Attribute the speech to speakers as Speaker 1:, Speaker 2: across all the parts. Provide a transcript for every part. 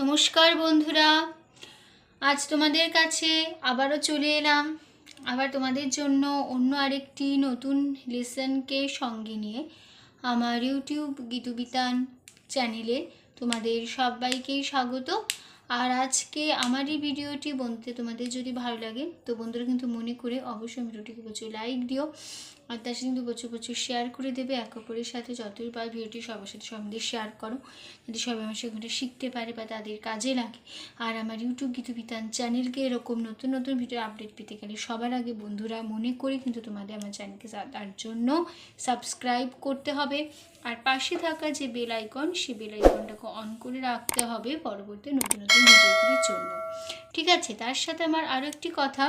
Speaker 1: নমস্কার বন্ধুরা। আজ তোমাদের কাছে আবারও চলে এলাম। আবার তোমাদের জন্য অন্য আরেকটি নতুন লেসনকে সঙ্গে নিয়ে আমার ইউটিউব গীতুবিতান চ্যানেলে তোমাদের সবাইকেই স্বাগত। আর আজকে আমার এই ভিডিওটি বন্ধুতে তোমাদের যদি ভালো লাগে, তো বন্ধুরা কিন্তু মনে করে অবশ্যই ভিডিওটিকে প্রচুর লাইক দিও। আর তার সাথে কিন্তু প্রচুর প্রচুর শেয়ার করে দেবে। এক অপরের সাথে যতই পার ভিডিওটি সবার সাথে সবাই শেয়ার করো যদি সবাই আমার সেখানে শিখতে পারে বা তাদের কাজে লাগে। আর আমার ইউটিউব গীতু বিতান চ্যানেলকে এরকম নতুন নতুন ভিডিও আপডেট পেতে গেলে সবার আগে বন্ধুরা মনে করে কিন্তু তোমাদের আমার চ্যানেলকে তার জন্য সাবস্ক্রাইব করতে হবে। আর পাশে থাকা যে বেল আইকন সেই বেল আইকনটাকে অন করে রাখতে হবে পরবর্তী নতুন নতুন ভিডিওগুলির জন্য। ঠিক আছে, তার সাথে আমার আরও একটি কথা।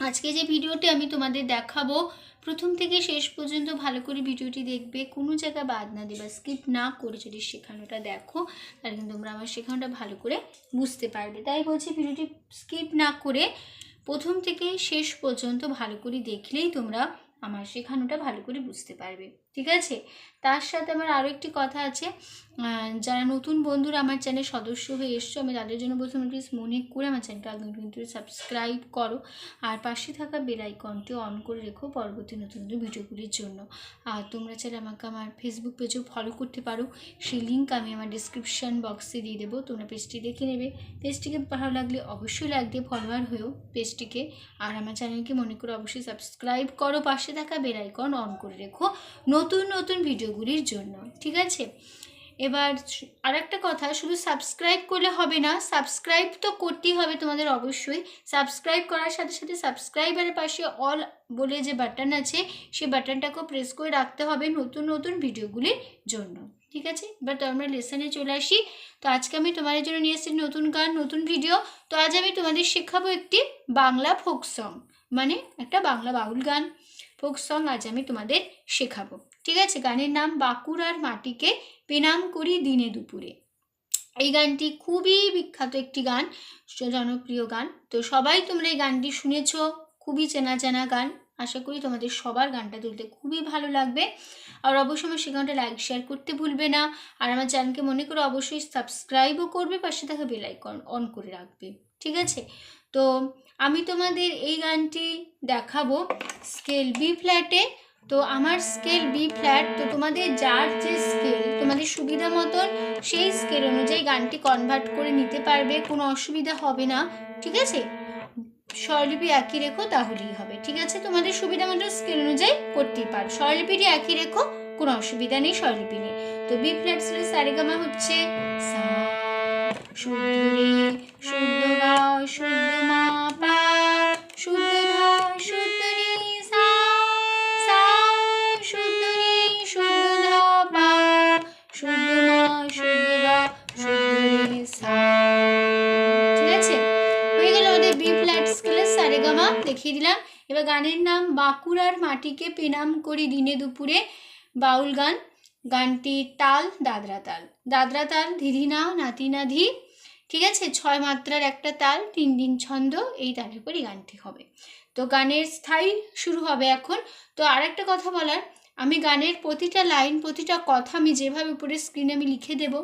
Speaker 1: আজকে যে ভিডিওটি আমি তোমাদের দেখাবো, প্রথম থেকে শেষ পর্যন্ত ভালো করে ভিডিওটি দেখবে, কোনো জায়গায় বাদ না দেবা স্কিপ না করে যদি শেখানোটা দেখো, তাহলে কিন্তু তোমরা আমার শেখানোটা ভালো করে বুঝতে পারবে। তাই বলছি ভিডিওটি স্কিপ না করে প্রথম থেকে শেষ পর্যন্ত ভালো করে দেখলেই তোমরা আমার শেখানোটা ভালো করে বুঝতে পারবে। ঠিক আছে? তার সাথে আমার আরও একটি কথা আছে। যারা নতুন বন্ধুরা আমার চ্যানেল সদস্য হয়ে এসছো, আমি তাদের জন্য বলছি প্লিজ মনে করে আমার চ্যানেলটা কিন্তু সাবস্ক্রাইব করো। আর পাশে থাকা বেল আইকনটি অন করে রেখো পরবর্তী নতুন নতুন ভিডিওগুলির জন্য। আর তোমরা চাইলে আমাকে আমার ফেসবুক পেজেও ফলো করতে পারো। সেই লিঙ্ক আমি আমার ডিসক্রিপশান বক্সে দিয়ে দেবো। তোমরা পেজটি দেখে নেবে। পেজটিকে ভালো লাগলে অবশ্যই লাগবে ফলোয়ার হয়েও পেজটিকে আর আমার চ্যানেলকে মনে করে অবশ্যই সাবস্ক্রাইব করো। পাশে থাকা বেল আইকন অন করে রেখো। নতুন নতুন নতুন ভিডিওগুলির জন্য, ঠিক আছে? এবার আর একটা কথা, শুধু সাবস্ক্রাইব করলে হবে না সাবস্ক্রাইব তো করতেই হবে তোমাদের অবশ্যই। সাবস্ক্রাইব করার সাথে সাথে সাবস্ক্রাইবারের পাশে অল বলে যে বাটন আছে সেই বাটনটাকেও প্রেস করে রাখতে হবে নতুন নতুন ভিডিওগুলির জন্য, ঠিক আছে? এবার তো আমরা লেসনে চলে আসি। তো আজকে আমি তোমাদের জন্য নিয়ে এসেছি নতুন গান, নতুন ভিডিও তো আজ আমি তোমাদের শেখাবো একটি বাংলা ফোক সং মানে একটা বাংলা বাউল গান। ফোক সং আজ আমি তোমাদের শেখাবো। ঠিক আছে? গানের নাম বাঁকুড়ার মাটিকে পেনাম করি দিনে দুপুরে। এই গানটি খুবই বিখ্যাত একটি গান, জনপ্রিয় গান। তো সবাই তোমরা এই গানটি শুনেছ, খুবই চেনা চেনা গান। আশা করি তোমাদের সবার গানটা তুলতে খুবই ভালো লাগবে। আর অবশ্যই আমার সে গানটা লাইক শেয়ার করতে ভুলবে না। আর আমার চ্যানেলকে মনে করে অবশ্যই সাবস্ক্রাইবও করবে, পাশে থাকা বেল অন করে রাখবে। ঠিক আছে? তো আমি তোমাদের এই গানটি দেখাবো স্কেল বি ফ্ল্যাটে তো আমার স্কেল বি ফ্ল্যাট তো তোমাদের যার যে স্কেল তোমাদের সুবিধা মতন সেই স্কেল অনুযায়ী গানটি কনভার্ট করে নিতে পারবে, কোনো অসুবিধা হবে না, ঠিক আছে? স্বরলিপি একই রেখো, তাহলেই হবে, ঠিক আছে? তোমাদের সুবিধা মতো স্কেল অনুযায়ী করতেই পারো। স্বরলিপিটি একই রেখো, কোনো অসুবিধা নেই, স্বরলিপি নেই। তো বি ফ্ল্যাট স্কেলের সারেগামা হচ্ছে সা, শুদ্ধ রে, শুদ্ধ গা শুদ্ধ মা। দেখিয়ে দিলাম। এবার গানের নাম বাঁকুড়ার মাটিকে পেনাম করি দিনে দুপুরে। বাউল গান গানটির তাল, দাদরা তাল। দাদরা তাল ধিধিনা নাতি নাধি। ঠিক আছে? ছয় মাত্রার একটা তাল, তিন দিন ছন্দ, এই তালের উপরই গানটি হবে। তো গানের স্থায়ী শুরু হবে এখন। তো আর একটা কথা বলার, আমি গানের প্রতিটা লাইন, প্রতিটা কথা আমি যেভাবে উপরে স্ক্রিনে আমি লিখে দেব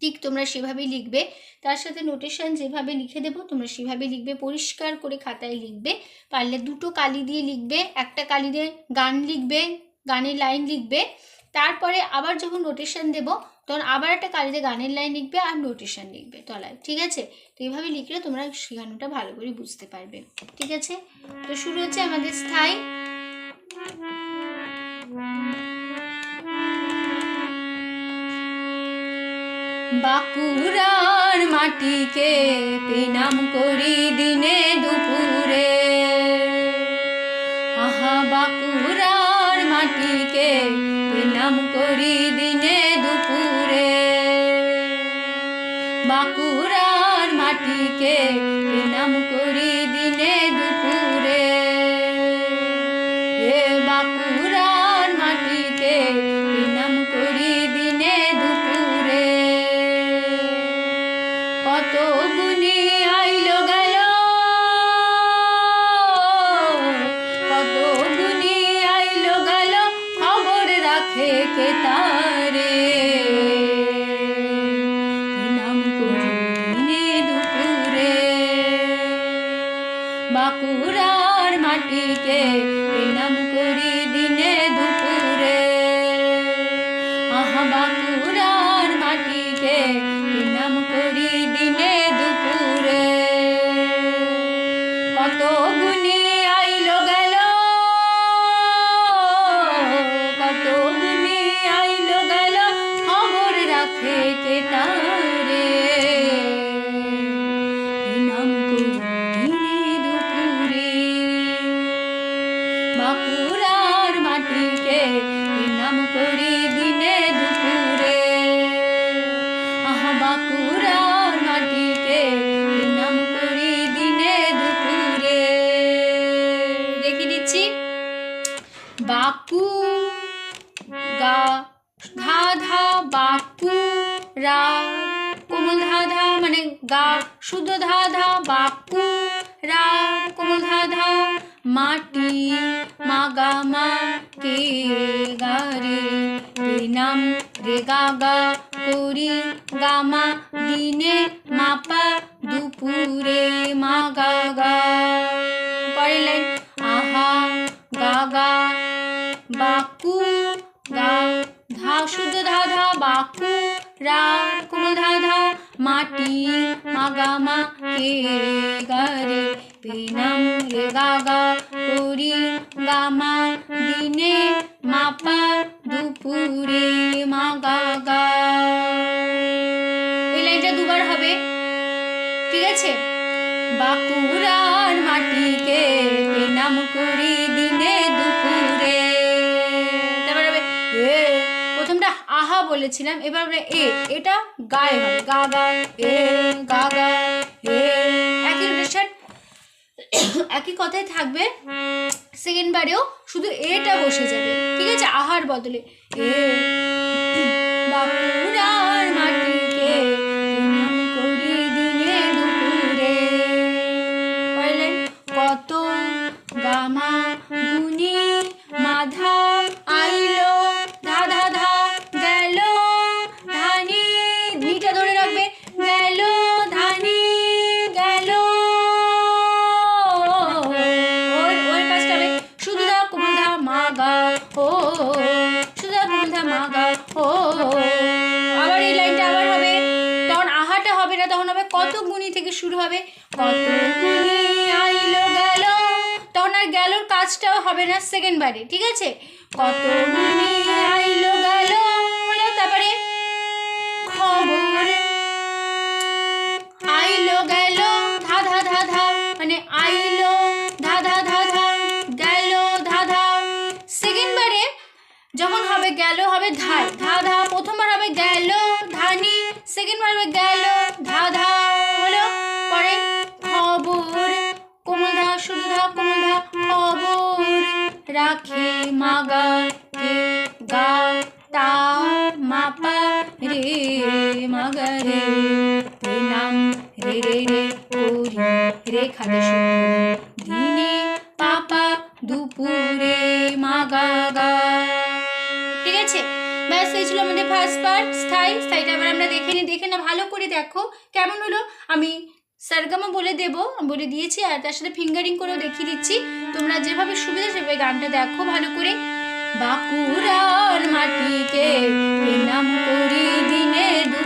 Speaker 1: ঠিক তোমরা সেভাবেই লিখবে। তার সাথে নোটেশন যেভাবে লিখে দেবো, তোমরা সেভাবে লিখবে। পরিষ্কার করে খাতায় লিখবে। পারলে দুটো কালি দিয়ে লিখবে। একটা কালি দিয়ে গান লিখবে, গানের লাইন লিখবে। তারপরে আবার যখন নোটেশন দেবো, তখন আবার একটা কালিতে গানের লাইন লিখবে আর নোটেশন লিখবে তলায়। ঠিক আছে? তো এইভাবে লিখলে তোমরা শেখানোটা ভালো করে বুঝতে পারবে। ঠিক আছে? তো শুরু হচ্ছে আমাদের স্থায়ী বাঁকুড়ার মাটিকে পেনাম করি দিনে দুপুরে। আহা, বাঁকুড়ার মাটিকে পেনাম করি দিনে দুপুরে। বাঁকুড়ার মাটিকে পেনাম করি দিনে দুপুরে। খবর রাখে কে মাপুরার মাটিকে নাম দিনে দুপুরে। আহা, বাঁকুড়ার মাটিকে নাম দিনে দুপুরে। দেখে দিচ্ছি। বাকু গা ধা ধা বাকু রা কোমল ধা মানে গা, শুদ্ধ ধা ধা বাকু রা কোমল ধা ধা মাটি মাগা মা কে গা রে রে নাম রে গা গা করি গামা দিনে মাপা দুপুরে মা গা। গা আহা গা গা, বাকু গা, ধা, শুদ্ধ ধা ধা, বাকু রা কোমল ধা ধা, মাটি মাগা মা কে গা পেনাম রে গা গা করি গামা দিনে মাপা দুপুরে মা গা গা এই লাইনটা দুবার হবে। ঠিক আছে? বাঁকুড়ার মাটিকে নাম করি দিনে দুপুরে। তারপর হবে এ। প্রথমটা আহা বলেছিলাম, এবার এ। এটা গায়ে হবে। গা গা, এ, গা গা। একই কথায় থাকবে। সেকেন্ড বারেও শুধু এটা বসে যাবে। ঠিক আছে? আহার বদলে। এ গুণী থেকে শুরু হবে? আইলো গেল। তখন আর গেলোর কাজটাও হবে না সেকেন্ড বারে ঠিক আছে? কত আইলো গেল। হলো তারপরে। খবর। আইলো গেল ধা ধা ধা ধা মানে আইলো ধা ধা ধা ধা গেল ধা ধা। সেকেন্ড বারে যখন হবে গেল হবে ধা ধা ধা প্রথমবার হবে গেল ধানি। সেকেন্ড বার হবে গেল রাখে মাগা কে গা মাপা রে মাগা রে রে নাম রে রে রে করি রে শুধু দিনে পাপা দুপুরে মাগা ঠিক আছে? ব্যাস, এই ছিল আমাদের ফার্স্ট পার্ট স্থায়ী, স্থায়ীটা আবার আমরা দেখে নিই দেখে না, ভালো করে দেখো। কেমন হলো? আমি সারগামা বলে দেব বলে দিয়েছি, আর তার সাথে ফিঙ্গারিং করেও দেখিয়ে দিচ্ছি। তোমরা যেভাবে সুবিধা সেভাবে গানটা দেখো ভালো করে। বাঁকুড়ার মাটিকে নাম করি দিনে দুপুরে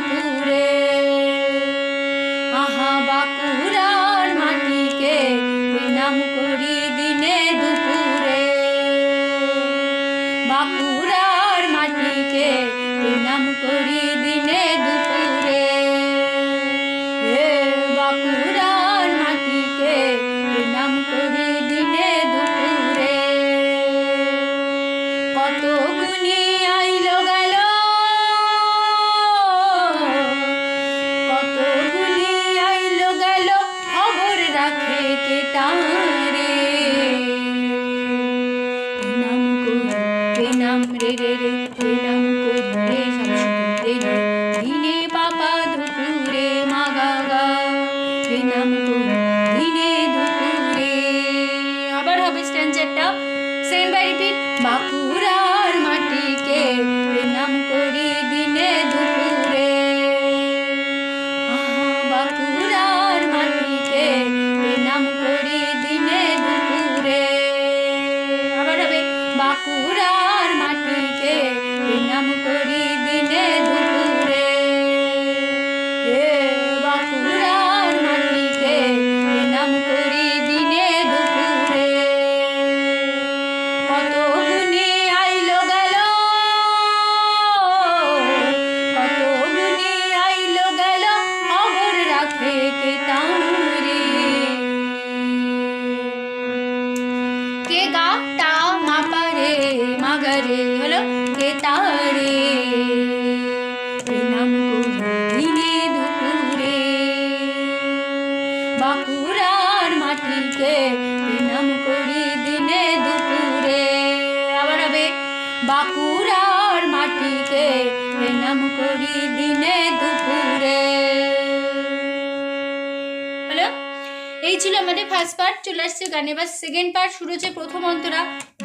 Speaker 1: ফার্স্ট পার্ট চলে আসছে গানে এবার সেকেন্ড পার্ট শুরু হচ্ছে প্রথম অন্তরা।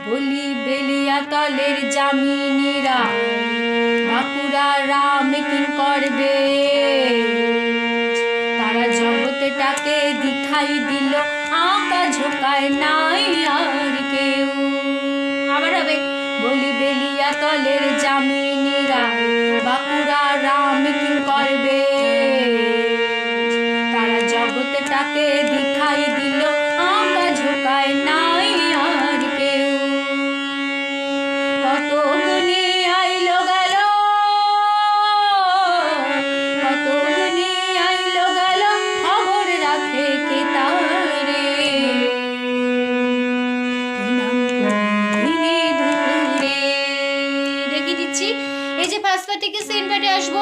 Speaker 1: বলি বেলিয়া তলের জামিনীরা বাঁকুড়া রাম করবে। তারা জগতেটাকে দিখাই দিল, আঁকা ঝোকায় নাই আর কেউ। আবার হবে, বলি বেলিয়া তলের জামিনীরা বাঁকুড়া রাম রেখে এই যে ফার্স্ট থেকে সেকেন্ড পার্টে আসব,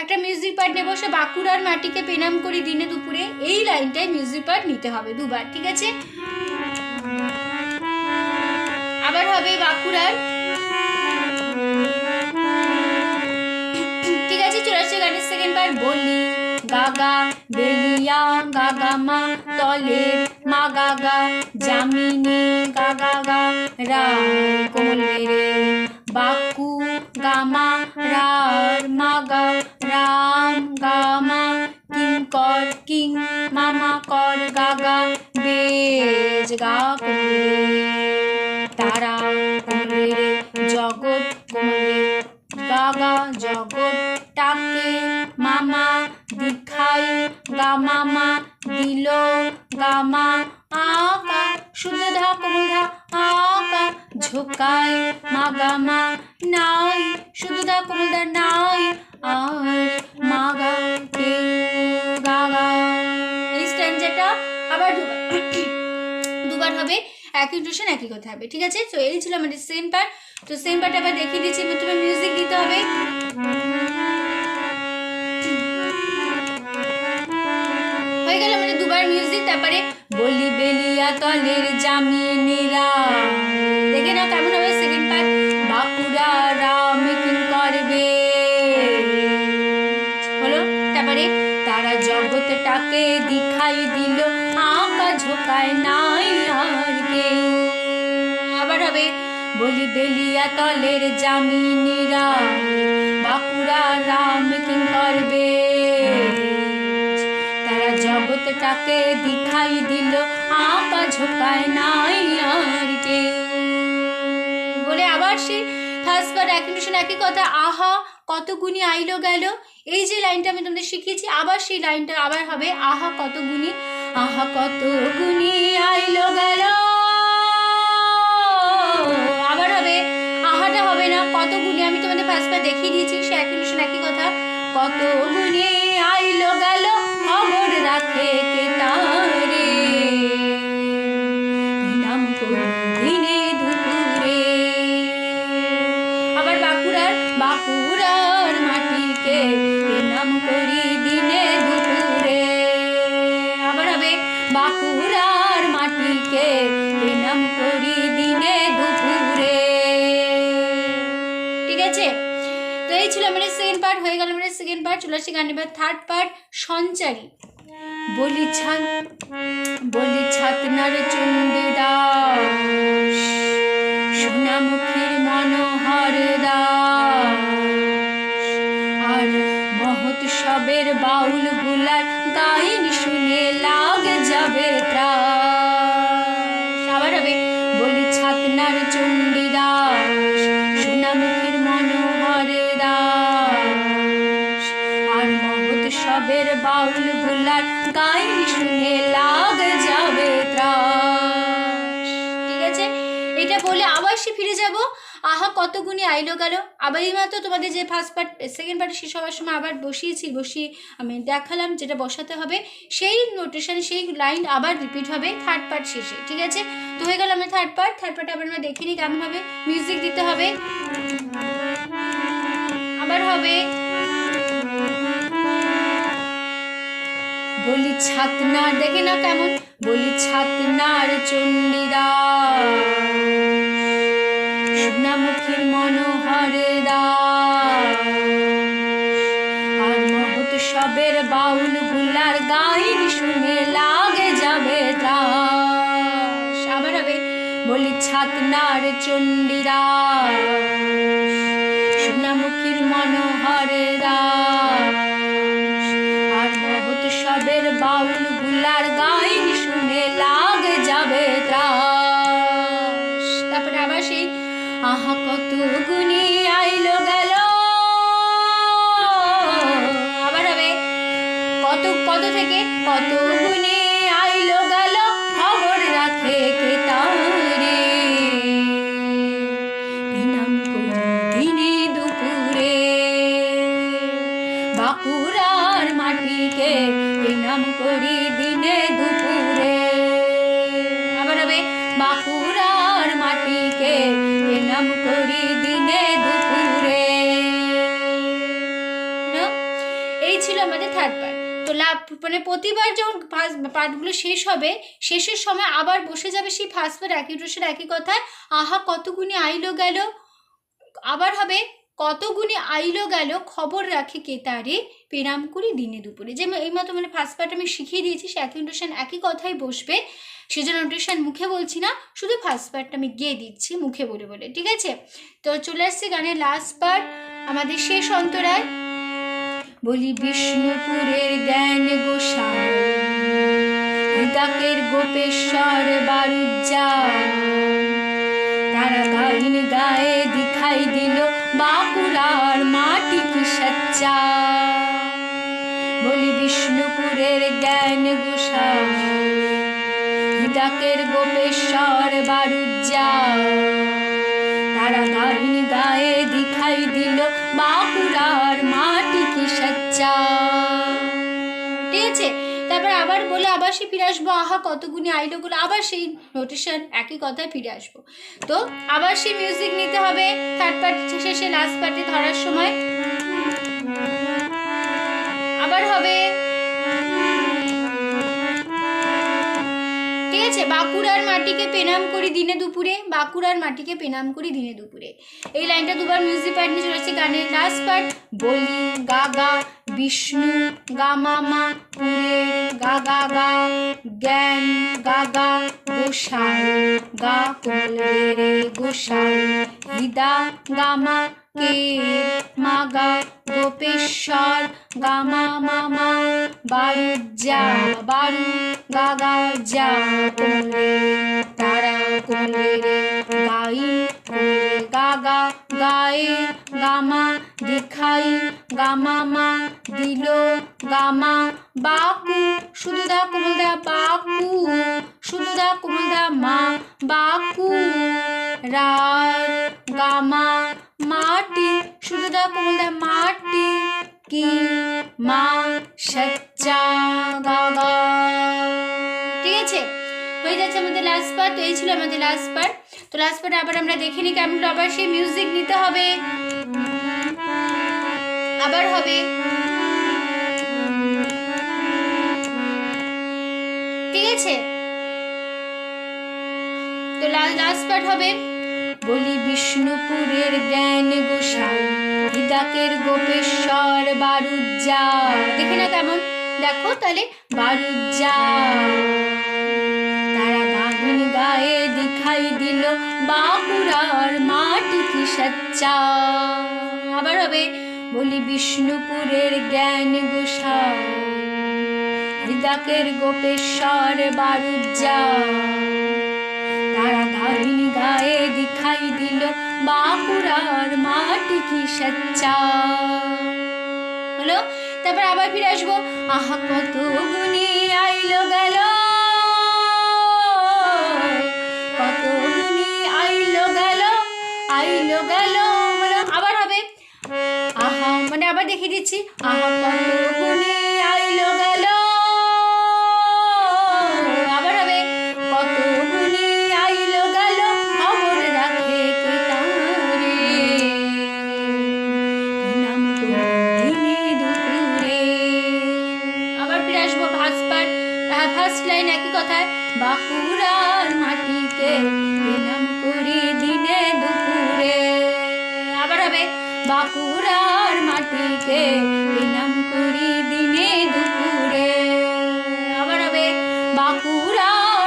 Speaker 1: একটা মিউজিক পার্ট নেব, সে বাঁকুড়ার মাটিকে পেনাম করি দিনে দুপুরে এই লাইনটায় মিউজিক পার্ট নিতে হবে দুবার, ঠিক আছে? আবার হবে বাঁকুড়ার। ঠিক আছে আসছে গানের সেকেন্ড পার্ট বলি, গাগা, বেলিয়া, গাগা মা, তলে, মা গাগা জামিনী গাগা গা রায় কোমলে বাকু গামা রার মাগা রাম গামা কিং কর কিং মামা কর গাগা বেজ গা তারা হবে, ঠিক আছে? তো এই ছিল আমাদের সেম পার্ট তো সেম পার্ট আবার দেখিয়ে দিচ্ছি প্রথমে মিউজিক দিতে হবে। হয়ে গেল আমাদের দুবার মিউজিক তারপরে বলি বেলিয়া তলের জামিনীরা। দেখে নাও কেমন তলের জামিনীরা বাঁকুড়া রাম কিং করবে। তারা জগৎটাকে দিখাই দিল, আঁকা ঝোকায় নাই আর কেউ। বলে আবার সেই ফার্স্ট বার এক মিশন একই কথা, আহা, কত গুণী আইলো গেল। এই যে লাইনটা আমি তোমাদের শিখিয়েছি, আবার সেই লাইনটা আবার হবে, আহা, কত গুণী, আহা, কত গুণী আইলো গেল। কত গুণী আমি তোমাদের ফার্স্ট বার দেখিয়ে দিয়েছি, সে একই মিশন একই কথা। কত গুণী আইলো গেল খবর রাখে কে চলে গান এবার থার্ড পার্ট সঞ্চারী। বলি ছাত, বলি ছাতনার চণ্ডীদাস সোনামুখীর মনোহর দাস আর মহোৎসবের বাউলগুলার গাইন শুনে লাগ যাবে ত্রাস ঠিক আছে? এটা বলে আবার সে ফিরে যাব। আহা, কত গুণে আইলো গেল। আবার এই মাত্র তোমাদের যে ফার্স্ট পার্ট সেকেন্ড পার্ট শেষ হওয়ার সময় আবার বসিয়েছি, বসিয়ে আমি দেখালাম যেটা বসাতে হবে। সেই নোটেশন সেই লাইন আবার রিপিট হবে থার্ড পার্ট শেষে। ঠিক আছে? তো হয়ে গেল আমার থার্ড পার্ট থার্ড পার্ট আবার আমরা দেখিনি কেমন হবে। মিউজিক দিতে হবে। আবার হবে। বলি ছাতনার দেখে না কেমন? বলি ছাতনার চণ্ডীরা সোনামুখীর মনোহর মহৎ সবের বাউলগুলার গাইন শুনে লাগে যাবে ত্রাস আবার হবে। বলি ছাতনার চণ্ডীরা মাটিকে নাম করি দিনে দুপুরে। এই ছিল আমাদের থার্ড পার্ট তো লাভ মানে প্রতিবার যখন ফার্স্ট পার্টগুলো শেষ হবে, শেষের সময় আবার বসে যাবে সেই ফার্স্ট পার্ট একই ড্রেসের একই কথায়, আহা, কত গুণে আইলো গেল। আবার হবে কত গুণে আইলো গেল, খবর রাখে কে তারে? পেরাম করি দিনে দুপুরে। যে এই মতো মানে ফার্স্ট পার্ট আমি শিখিয়ে দিয়েছি, সে একই নোটেশন একই কথাই বসবে। সেজন্য নোটেশন মুখে বলছি না, শুধু ফার্স্ট পার্টটা আমি গিয়ে দিচ্ছি মুখে বলে বলে, ঠিক আছে? তো চলে আসছে গানের লাস্ট পার্ট আমাদের শেষ অন্তরায়। বলি, বিষ্ণুপুরের জ্ঞান গোসাই গোপেশ্বর বারুজ্জা তারা গাইন গায়ে দিখাই দিল বাঁকুড়ার মাটি কি সচ্চা বলি, বিষ্ণুপুরের জ্ঞান গোসাই হৃদাকের গোপেশ্বর বারুজ্জা তারা গাইন গায়ে দিখাই দিল বাঁকুড়ার মাটি কি সচ্চা ঠিক আছে তারপর আবার বলে, আবার সে ফিরে আসব। আহা কতগুনি আইলো গুলো। আবার সেই নোটেশন একই কথায় ফিরে আসব। তো আবার সেই মিউজিক নিতে হবে। থার্ড পার্ট শেষে লাস্ট পার্টে ধরার সময়। আবার হবে। ঠিক আছে, বাঁকুড়ার মাটিকে পেনাম করি দিনে দুপুরে। বাঁকুড়ার মাটিকে পেনাম করি দিনে দুপুরে। এই লাইনটা দুবার মিউজিক পার্ট নিয়ে চলে আসছে গানের লাস্ট পার্ট বলি গাগা বিষ্ণু গামামা পুরের গা গা গা জ্ঞান গাগা, গোসাই গা কোলে রে গোসাই হৃদা গামা কে মাগা গোপেশ্বর, গামা মামা বারুজ্জা বারু গাগা যা, কোলে তারা কোলে রে, গাই গায়ে গামা দেখাই, গামা মা দিল, গামা বাকু। শুধু দা কোমল দা বাকু, শুধু দা কোমল দা মা বাকু। রার গামা, মাটি, শুধু দা কোমল দা মাটি। কি মা সচ্চা গাগা। ঠিক আছে? হয়ে যাচ্ছে আমাদের লাস্ট পার্ট এই ছিল আমাদের লাস্ট পার্ট তো লাস্ট আবার আমরা দেখে কেমন আবার সেই মিউজিক নিতে হবে। আবার হবে। ঠিক আছে? তো লাস্ট পার্ট হবে। বলি বিষ্ণুপুরের জ্ঞান গোসাই হৃদাকের গোপেশ্বর বারুজ্জা দেখে না কেমন। দেখো তাহলে বারুজ্জা গায়ে দিখাই দিল বাঁকুড়ার মাটি কি সচ্চা। আবার হবে, বলি বিষ্ণুপুরের জ্ঞান গোসাই, হৃদাকের গোপেশ্বর বারুজ্জা তারা গাইন গায়ে দিখাই দিল বাঁকুড়ার মাটি কি সচ্চা। হলো, তারপর আবার ফিরে আসব। আহা, কত গুণী আইলো গেল। আইলো গেল আবার হবে। আহা মানে আবার দেখিয়ে দিচ্ছি। আহা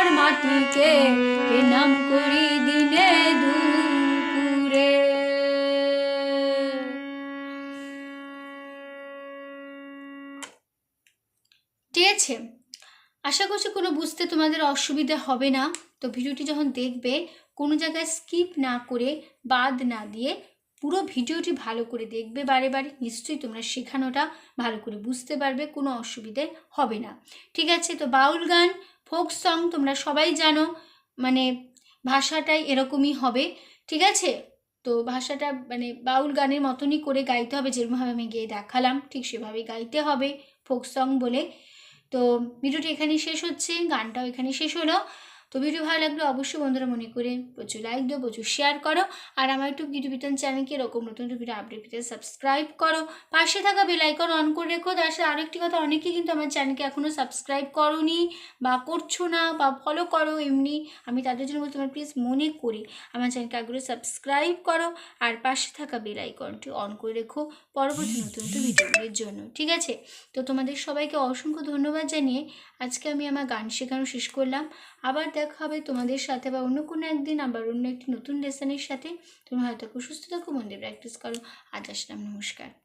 Speaker 1: বাঁকুড়ার মাটিকে প্রণাম করি দিনে দুপুরে। ঠিক আছে, আশা করছি কোনো বুঝতে তোমাদের অসুবিধা হবে না। তো ভিডিওটি যখন দেখবে, কোনো জায়গায় স্কিপ না করে, বাদ না দিয়ে পুরো ভিডিওটি ভালো করে দেখবে বারে বারে, নিশ্চয়ই তোমরা শেখানোটা ভালো করে বুঝতে পারবে, কোনো অসুবিধে হবে না। ঠিক আছে, তো বাউল গান ফোক সং তোমরা সবাই জানো মানে ভাষাটাই এরকমই হবে, ঠিক আছে? তো ভাষাটা মানে বাউল গানের মতনই করে গাইতে হবে, যেরকমভাবে আমি গিয়ে দেখালাম, ঠিক সেভাবেই গাইতে হবে ফোক সং বলে। তো ভিডিওটি এখানে শেষ হচ্ছে, গানটাও এখানে শেষ হলো। তো ভিডিও ভালো লাগলে অবশ্যই বন্ধুরা মনে করে প্রচুর লাইক দাও, প্রচুর শেয়ার করো আর আমার ইউটিউব গিটু বিতন চ্যানেলকে এরকম নতুন নতুন ভিডিও আপডেট পেতে সাবস্ক্রাইব করো। পাশে থাকা বেল আইকন অন করে রেখো। তার সাথে আরেকটি কথা, অনেকেই কিন্তু আমার চ্যানেলকে এখনও সাবস্ক্রাইব করোনি বা করছ না বা ফলো করো এমনি। আমি তাদের জন্য বলছি, তোমার প্লিজ মনে করি আমার চ্যানেলকে আগ্রহে সাবস্ক্রাইব করো আর পাশে থাকা বেল আইকনটি অন করে রেখো পরবর্তী নতুন নতুন ভিডিওগুলির জন্য। ঠিক আছে? তো তোমাদের সবাইকে অসংখ্য ধন্যবাদ জানিয়ে আজকে আমি আমার গান শেখানো শেষ করলাম। আবার দেখা হবে তোমাদের সাথে বা অন্য কোনো একদিন আবার অন্য একটি নতুন লেসনের সাথে। তুমি হয়তো সুস্থ থাকো মন্দির প্র্যাকটিস করো। আজ আসলাম, নমস্কার।